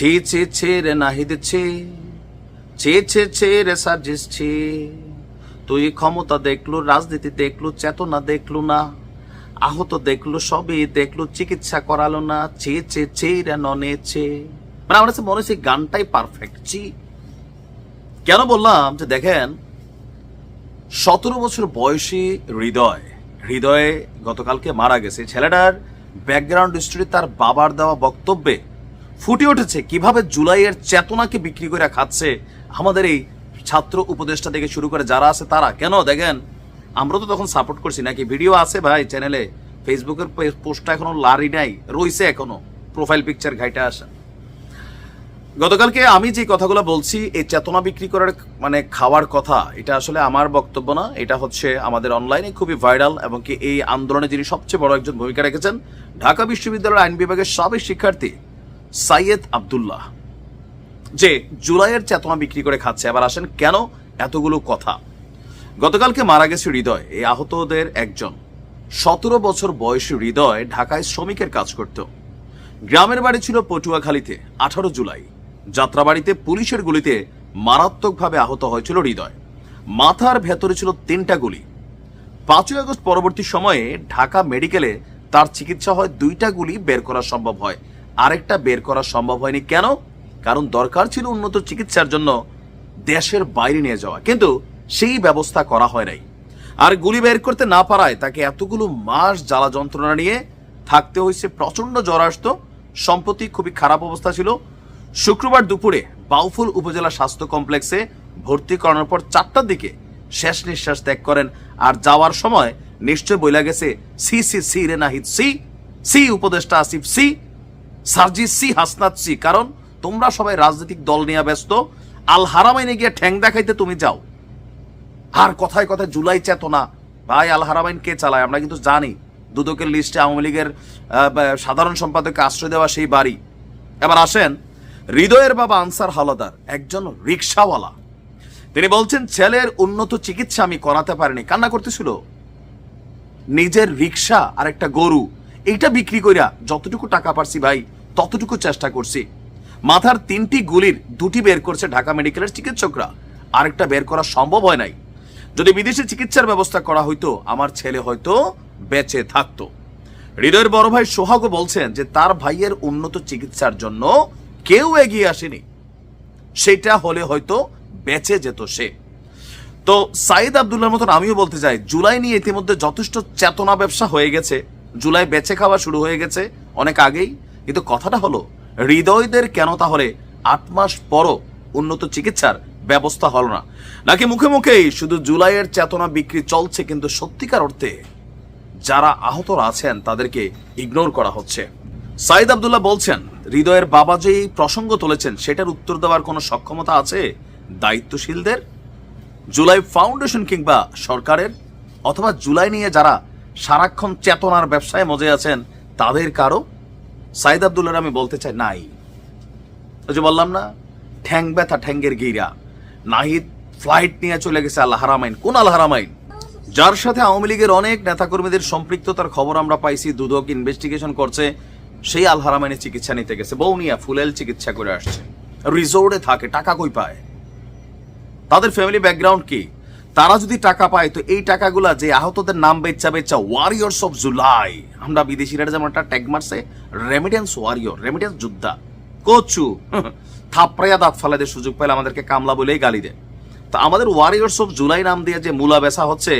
ছি ছি ছি রে নাহিদ ছি। ছি ছি ছি রে সাজিস ছি। তুই ক্ষমতা দেখলু, রাজনীতি দেখলু, চেতনা দেখলু না। আহত দেখলু, সবই দেখলু, চিকিৎসা করালো না। ছি ছি ছি রে ননে ছি। মানে আমার কাছে মনে হচ্ছে গানটাই পারফেক্ট ছি। কেন বললাম যে দেখেন, সতেরো বছর বয়সী হৃদয়, হৃদয়ে গতকালকে মারা গেছে। ছেলেটার ব্যাকগ্রাউন্ড স্টোরি তার বাবার দেওয়া বক্তব্যে ফুটে উঠেছে কীভাবে জুলাইয়ের চেতনাকে বিক্রি করে খাচ্ছে আমাদের এই ছাত্র উপদেষ্টা থেকে শুরু করে যারা আছে তারা। কেন? দেখেন, আমরা তো তখন সাপোর্ট করছি, নাকি ভিডিও আছে ভাই চ্যানেলে ফেসবুকের পোস্টটা এখনও লারি নাই, রইছে এখনও প্রোফাইল পিকচার ঘাইটা আসা। গতকালকে আমি যে কথাগুলো বলছি, এই চেতনা বিক্রি করার মানে খাওয়ার কথা, এটা আসলে আমার বক্তব্য না, এটা হচ্ছে আমাদের অনলাইনে খুবই ভাইরাল এবং কি এই আন্দোলনে যিনি সবচেয়ে বড় একজন ভূমিকা রেখেছেন, ঢাকা বিশ্ববিদ্যালয়ের আইন বিভাগের সাবেক শিক্ষার্থী সাইয়েদ আব্দুল্লাহ। যে জুলাইয়ের চেতনা বিক্রি করে খাচ্ছে এবার আসেন, কেন এতগুলো কথা? গতকালকে মারা গেছে হৃদয়, এই আহতদের একজন। সতেরো বছর বয়সী হৃদয় ঢাকায় শ্রমিকের কাজ করত। গ্রামের বাড়ি ছিল পটুয়াখালীতে, আঠারো জুলাই। যাত্রাবাড়িতে পুলিশের গুলিতে মারাত্মকভাবে আহত হয়েছিল হৃদয়। মাথার ভেতরে ছিল তিনটা গুলি। পাঁচই আগস্ট পরবর্তী সময়ে ঢাকা মেডিকেলে তার চিকিৎসা হয়, দুইটা গুলি বের করা সম্ভব হয়। আরেকটা বের করা সম্ভব হয়নি। কেন? কারণ দরকার ছিল উন্নত চিকিৎসার জন্য দেশের বাইরে নিয়ে যাওয়া। কিন্তু সেই ব্যবস্থা করা হয় নাই। আর গুলি বের করতে না পারায় তাকে এতগুলো মাস জ্বালা যন্ত্রণা নিয়ে থাকতে হয়েছে। প্রচণ্ড জ্বর আসতো। সম্প্রতি খুবই খারাপ অবস্থা ছিল। শুক্রবার দুপুরে বাউফুল উপজেলা স্বাস্থ্য কমপ্লেক্সে ভর্তি করানোর পর চারটার দিকে শেষ নিঃশ্বাস ত্যাগ করেন। আর যাওয়ার সময় নিশ্চয় বইলা গেছে, সি সি সি, রে নাহিদ, সি সি, উপদেষ্টা আসিফ, সি সার্জিস সি, হাসনাত সি, কারণ তোমরা সবাই রাজনৈতিক দল নিয়ে ব্যস্ত। আল হারামাইনে গিয়ে ঠ্যাং দেখাইতে তুমি যাও। আর কথায় কথায় জুলাই চেতনা। ভাই, আল হারামাইন কে চালায়? আমরা কিন্তু জানি, দুদকের লিস্টে আওয়ামী লীগের সাধারণ সম্পাদককে আশ্রয় দেওয়া সেই বাড়ি। এবার আসেন হৃদয়ের বাবা আনসার হালাদার, একজন রিক্সাওয়ালা তিনি বলছেন, ছেলের উন্নত চিকিৎসা আমি করাতে পারিনি। কান্না করতেছিল। নিজের রিক্সা আর একটা গরু এইটা বিক্রি কইরা যতটুকু টাকা পারছি ভাই, ততটুকু চেষ্টা করছি। মাথার তিনটি গুলির দুটি বের করছে ঢাকা মেডিকেলের চিকিৎসকরা। আরেকটা বের করা সম্ভব হয় নাই। যদি বিদেশে চিকিৎসার ব্যবস্থা করা হইতো, আমার ছেলে হয়তো বেঁচে থাকতো। হৃদয়ের বড় ভাই সোহাগও বলছেন যে, তার ভাইয়ের উন্নত চিকিৎসার জন্য কেউ এগিয়ে আসেনি। সেটা হলে হয়তো বেঁচে যেত সে। তো সাইদ আবদুল্লার মতন আমিও বলতে চাই, জুলাই নিয়ে ইতিমধ্যে যথেষ্ট চেতনা ব্যবসা হয়ে গেছে। জুলাই বেচে খাওয়া শুরু হয়ে গেছে অনেক আগেই। কিন্তু কথাটা হলো, হৃদয়দের কেন তাহলে আট মাস পরও উন্নত চিকিৎসার ব্যবস্থা হলো না? নাকি মুখে মুখেই শুধু জুলাইয়ের চেতনা বিক্রি চলছে কিন্তু সত্যিকার অর্থে যারা আহতরা আছেন তাদেরকে ইগনোর করা হচ্ছে। সাইদ আবদুল্লাহ বলছেন, হৃদয়ের বাবা যে প্রসঙ্গ তুলেছেন সেটার উত্তর দেওয়ার কোনো সক্ষমতা আছে দায়িত্বশীলদের? জুলাই ফাউন্ডেশন কিংবা সরকারের? অথবা জুলাই নিয়ে যারা সারাক্ষণ চেতনার ব্যবসায় মজে আছেন, তাদের কারও? সাইদ আবদুল্লার আমি বলতে চাই নাই। ওই যে বললাম না, ঠ্যাং ব্যথা ঠ্যাঙ্গের গিরা নাহিদ ফ্লাইট নিয়ে চলে গেছে আল্লাহ হারামাইন। কোন আল্লাহ হারামাইন? যার সাথে আওয়ামী লীগের অনেক নেতাকর্মীদের সম্পৃক্ততার খবর আমরা পাইছি, দুদক ইনভেস্টিগেশন করছে, সেই আল হারামাইনে চিকিৎসা নিতে গেছে। বৌনিয়া ফুলেল চিকিৎসা করে আসছে। রিসোর্টে থাকে, টাকা কই পায়? তাদের ফ্যামিলি ব্যাকগ্রাউন্ড কি? তারা যদি টাকা পায়, তো এই টাকাগুলা যে আহতদের নাম বেচ্চা বেচা ওয়ারিয়র্স অফ জুলাই আমরা বিদেশিরা যেমন একটা ট্যাগ মারছে রেমিডেন্স ওয়ারিয়র রেমিডেন্স যোদ্ধা। কচু। থাপড়াইয়া দাঁত ফালাদের সুযোগ পেলে আমাদেরকে কামলা বলেই গালি দেয়। তো আমাদের ওয়ারিয়র্স অফ জুলাই নাম দিয়ে যে মূলা বেচা হচ্ছে,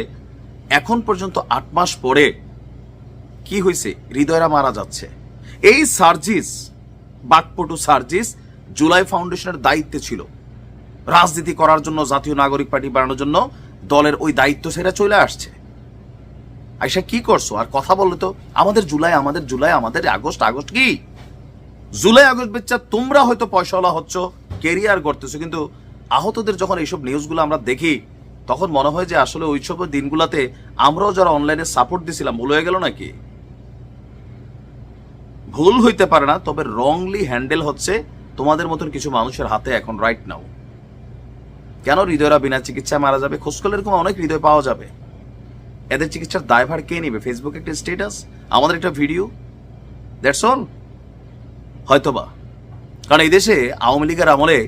এখন পর্যন্ত আট মাস পরে কি হয়েছে হৃদয়রা মারা যাচ্ছে। এই সার্জিস, বাকপটু সার্জিস জুলাই ফাউন্ডেশনের দায়িত্বে ছিল। রাজনীতি করার জন্য, জাতীয় নাগরিক পার্টি বানানোর জন্য দলের ওই দায়িত্ব সেরা চলে আসছে। আইসা কি করছ? আর কথা বললে তো। আমাদের জুলাই আমাদের জুলাই, আমাদের আগস্ট আগস্ট কি? জুলাই, আগস্ট বেচ্চা, তোমরা হয়তো পয়সাওয়ালা হচ্ছ, কেরিয়ার করতেছো কিন্তু আহতদের যখন এইসব নিউজগুলো আমরা দেখি, তখন মনে হয় যে আসলে ওইসব দিনগুলোতে আমরাও যারা অনলাইনে সাপোর্ট দিছিলাম, ভুল হয়ে গেল নাকি? ভুল হইতে পারে না, তবে রংলি হ্যান্ডেল হচ্ছে তোমাদের মতন কিছু মানুষের হাতে এখন রাইট নাও কেন হৃদয়রা বিনা চিকিৎসায় মারা যাবে? খোঁজ করলে এরকম অনেক হৃদয় পাওয়া যাবে। এদের চিকিৎসার দায়ভার কে নেবে? ফেসবুকে একটা স্টেটাস আমাদের একটা ভিডিও দ্যাটস অল হয়তোবা। কারণ এই দেশে আওয়ামী লীগের আমলে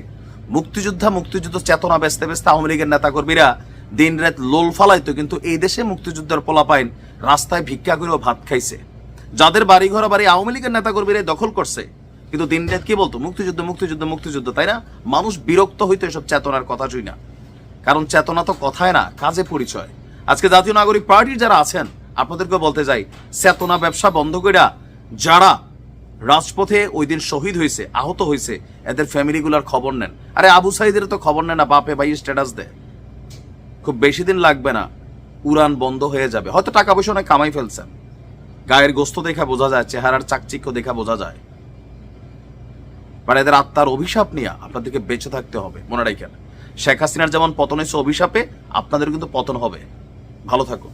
মুক্তিযোদ্ধা, মুক্তিযুদ্ধ চেতনা বেচতে বেচতে আওয়ামী লীগের নেতাকর্মীরা দিন রাত লোল ফালাইতো, কিন্তু এই দেশে মুক্তিযুদ্ধের পোলাপাইন রাস্তায় ভিক্ষা করেও ভাত খাইছে। যাদের বাড়ি ঘর বাড়ি আওয়ামী লীগের নেতাকর্মীরা দখল করছে কিন্তু দিন রাত কি বলতো? মুক্তিযুদ্ধ মুক্তিযুদ্ধ মুক্তিযুদ্ধ, তাই না? মানুষ বিরক্ত হইতো এসব চেতনার কথা শুই না। কারণ চেতনা তো কথায় না, কাজে পরিচয়। আজকে জাতীয় নাগরিক পার্টির যারা আছেন আপনাদেরকে বলতে যাই চেতনা ব্যবসা বন্ধ কইরা যারা রাজপথে ওই দিন শহীদ হয়েছে আহত হয়েছে এদের ফ্যামিলিগুলার খবর নেন। আরে আবু সাইদের তো খবর নেন না, বাপে ভাই স্ট্যাটাস দেয়। খুব বেশি দিন লাগবে না, উড়ান বন্ধ হয়ে যাবে। হয়তো টাকা পয়সা অনেক কামাই ফেলছেন। গায়ের গোস্ত দেখা বোঝা যায়, চেহারার চাকচিক্য দেখা বোঝা যায়। মানে এদের আত্মার অভিশাপ নিয়ে আপনাদেরকে বেঁচে থাকতে হবে, মনে রাখেন। শেখ হাসিনার যেমন পতন হয়েছে অভিশাপে আপনাদের কিন্তু পতন হবে। ভালো থাকুন।